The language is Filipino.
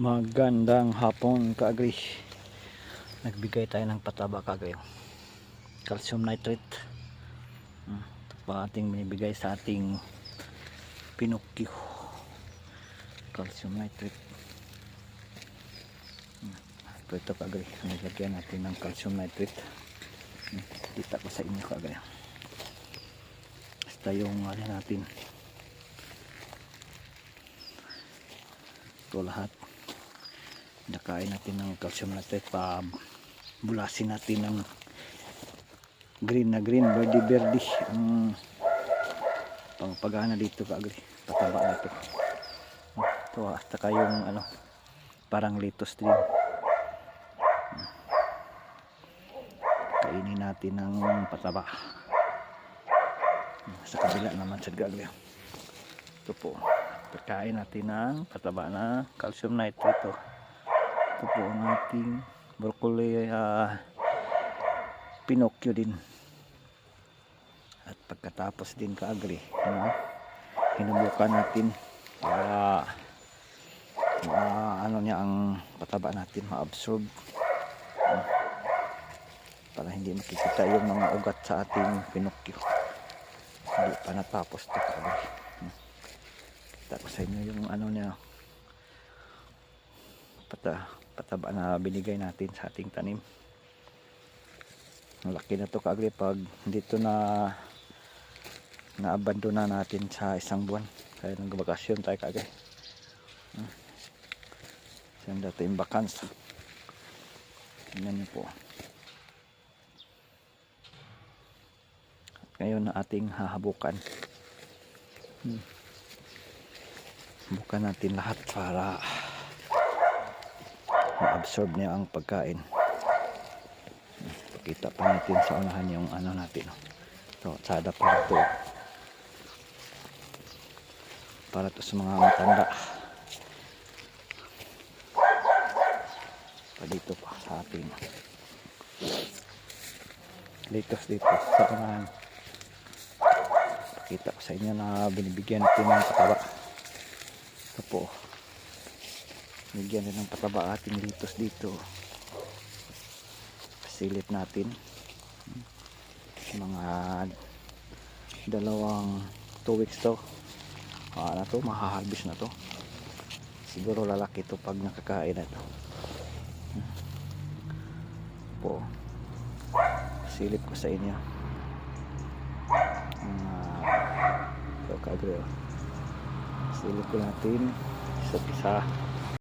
Magandang hapon kaagri. Nagbigay tayo ng pataba kaagri. Calcium nitrate. Hmm, Ito pa ating binibigay sa ating Pinocchio. Calcium nitrate. Hmm, Ito ito kaagri. Nilagyan natin ng calcium nitrate. Hmm, Kita ko sa inyo kaagri. Basta yung ano natin. Ito lahat nakain natin ng calcium nitrate pa bulasin natin ng green na green verde verde. Ang pangpagana dito kaagri pataba na ito at saka yung ano parang litos din kainin natin ng pataba. Sa kabila naman sa gagawin ito po. Pagkain natin ng pataba na calcium nitrate ito ito po ang ating broccoli ah, Pinocchio din. At pagkatapos din kaagri ano, hinubukan natin para ma- ano niya ang pataba natin ma-absorb. Ah, para hindi makikita yung mga ugat sa ating Pinocchio hindi pa natapos ito kaagri. Kita ko sa inyo yung ano niya pata, pataba na binigay natin sa ating tanim. Malaki na to kaagri pag dito na naabandona natin sa isang buwan. Kaya nagbakasyon tayo kaagri Hmm. saan dito yung bakans? Tingnan po. Ngayon na ating hahabukan. Hmm. bukan natin lahat para ma-absorb niya ang pagkain. Pakita pa natin sa unahan yung ano natin ito tsada para to para to sa mga matanda. Pa dito pa sa atin. Litos dito sa unahan. Pakita ko sa inyo na binibigyan natin ng pataba ito po Bigyan din ng pataba ating litos dito. Silip natin. Mga dalawang 2 weeks to. Ah, na to, mahaharvest na to. Siguro lalaki to pag nakakain na to. Po. Silip ko sa inyo. Uh, so, kagre. Silip ko natin isa't isa.